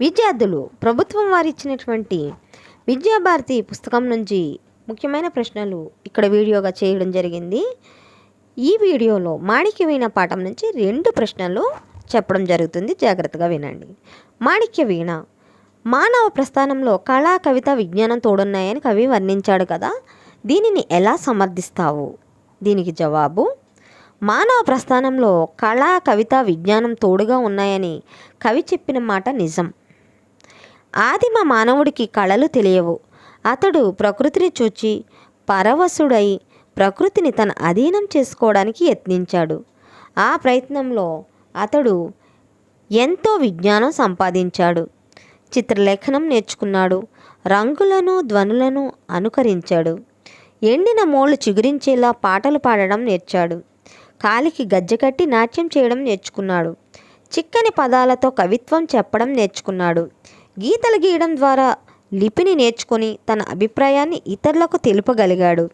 విద్యార్థులు ప్రభుత్వం వారు ఇచ్చినటువంటి విద్యాభారతి పుస్తకం నుంచి ముఖ్యమైన ప్రశ్నలు ఇక్కడ వీడియోగా చేయడం జరిగింది. ఈ వీడియోలో మాణిక్యవీణ పాఠం నుంచి రెండు ప్రశ్నలు చెప్పడం జరుగుతుంది. జాగ్రత్తగా వినండి. మాణిక్య వీణ మానవ ప్రస్థానంలో కళా కవిత విజ్ఞానం తోడున్నాయని కవి వర్ణించాడు కదా దీనిని ఎలా సమర్థిస్తావు? దీనికి జవాబు మానవ ప్రస్థానంలో కళా కవిత విజ్ఞానం తోడుగా ఉన్నాయని కవి చెప్పిన మాట నిజం. ఆదిమ మానవుడికి కళలు తెలియవు. అతడు ప్రకృతిని చూచి పరవశుడై ప్రకృతిని తన అధీనం చేసుకోవడానికి యత్నించాడు. ఆ ప్రయత్నంలో అతడు ఎంతో విజ్ఞానం సంపాదించాడు. చిత్రలేఖనం నేర్చుకున్నాడు. రంగులను ధ్వనులను అనుకరించాడు. ఎండిన మోళ్ళు చిగురించేలా పాటలు పాడడం నేర్చాడు. కాలికి గజ్జెకట్టి నాట్యం చేయడం నేర్చుకున్నాడు. చిక్కని పదాలతో కవిత్వం చెప్పడం నేర్చుకున్నాడు. గీతలు గీయడం ద్వారా లిపిని నేర్చుకొని తన అభిప్రాయాన్ని ఇతరులకు తెలుపగలిగాడు.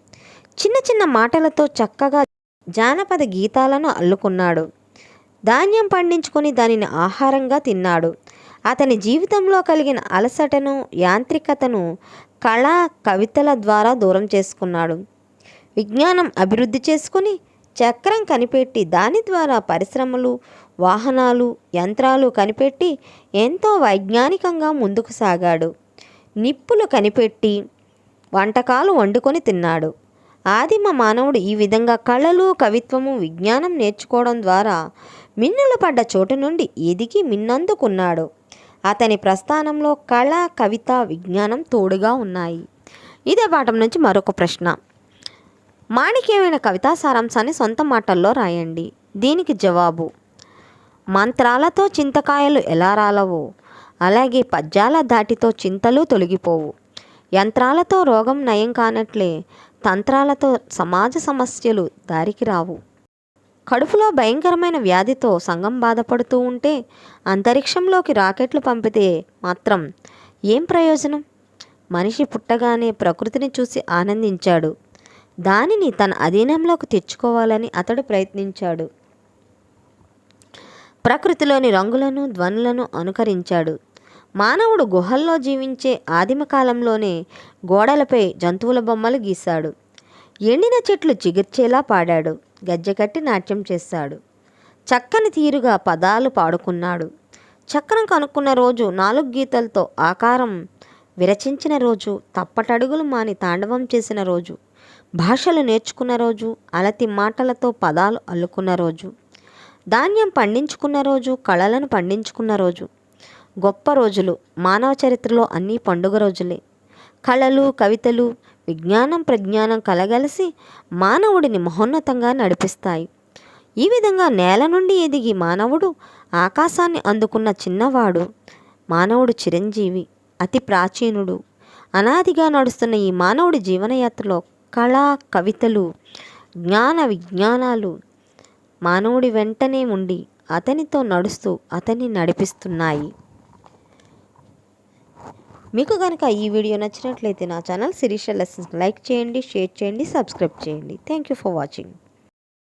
చిన్న చిన్న మాటలతో చక్కగా జానపద గీతాలను అల్లుకున్నాడు. ధాన్యం పండించుకొని దానిని ఆహారంగా తిన్నాడు. అతని జీవితంలో కలిగిన అలసటను యాంత్రికతను కళా కవితల ద్వారా దూరం చేసుకున్నాడు. విజ్ఞానం అభివృద్ధి చేసుకుని చక్రం కనిపెట్టి దాని ద్వారా పరిశ్రమలు వాహనాలు యంత్రాలు కనిపెట్టి ఎంతో వైజ్ఞానికంగా ముందుకు సాగాడు. నిప్పులు కనిపెట్టి వంటకాలు వండుకొని తిన్నాడు. ఆదిమ మానవుడు ఈ విధంగా కళలు కవిత్వము విజ్ఞానం నేర్చుకోవడం ద్వారా మిన్నులు పడ్డ చోటు నుండి ఎదిగి మిన్నందుకున్నాడు. అతని ప్రస్థానంలో కళ కవిత విజ్ఞానం తోడుగా ఉన్నాయి. ఇదే పాఠం నుంచి మరొక ప్రశ్న. మాణిక్యమైన కవితా సారాంశాన్ని సొంత మాటల్లో రాయండి. దీనికి జవాబు మంత్రాలతో చింతకాయలు ఎలా రాలవో? అలాగే పద్యాల దాటితో చింతలు తొలగిపోవు. యంత్రాలతో రోగం నయం కానట్లే తంత్రాలతో సమాజ సమస్యలు దారికి రావు. కడుపులో భయంకరమైన వ్యాధితో సంఘం బాధపడుతూ ఉంటే అంతరిక్షంలోకి రాకెట్లు పంపితే మాత్రం ఏం ప్రయోజనం? మనిషి పుట్టగానే ప్రకృతిని చూసి ఆనందించాడు. దానిని తన అధీనంలోకి తెచ్చుకోవాలని అతడు ప్రయత్నించాడు. ప్రకృతిలోని రంగులను ధ్వనులను అనుకరించాడు. మానవుడు గుహల్లో జీవించే ఆదిమ కాలంలోనే గోడలపై జంతువుల బొమ్మలు గీశాడు. ఎండిన చెట్లు చిగిర్చేలా పాడాడు. గజ్జెకట్టి నాట్యం చేశాడు. చక్కని తీరుగా పదాలు పాడుకున్నాడు. చక్రం కనుక్కున్న రోజు నాలుగు గీతలతో ఆకారం విరచించిన రోజు తప్పటడుగులు మాని తాండవం చేసిన రోజు. భాషలు నేర్చుకున్న రోజు అలతి మాటలతో పదాలు అల్లుకున్న రోజు ధాన్యం పండించుకున్న రోజు కళలను పండించుకున్న రోజు గొప్ప రోజులు మానవ చరిత్రలో అన్నీ పండుగ రోజులే. కళలు కవితలు విజ్ఞానం ప్రజ్ఞానం కలగలిసి మానవుడిని మహోన్నతంగా నడిపిస్తాయి. ఈ విధంగా నేల నుండి ఎదిగి మానవుడు ఆకాశాన్ని అందుకున్న చిన్నవాడు మానవుడు చిరంజీవి అతి ప్రాచీనుడు. అనాదిగా నడుస్తున్న ఈ మానవుడి జీవనయాత్రలో కళ కవితలు జ్ఞాన విజ్ఞానాలు మానవుడి వెంటనే ఉండి అతనితో నడుస్తూ అతన్ని నడిపిస్తున్నాయి. మీకు కనుక ఈ వీడియో నచ్చినట్లయితే నా ఛానల్ శిరీష లెసన్స్ లైక్ చేయండి షేర్ చేయండి సబ్స్క్రైబ్ చేయండి. Thank you for watching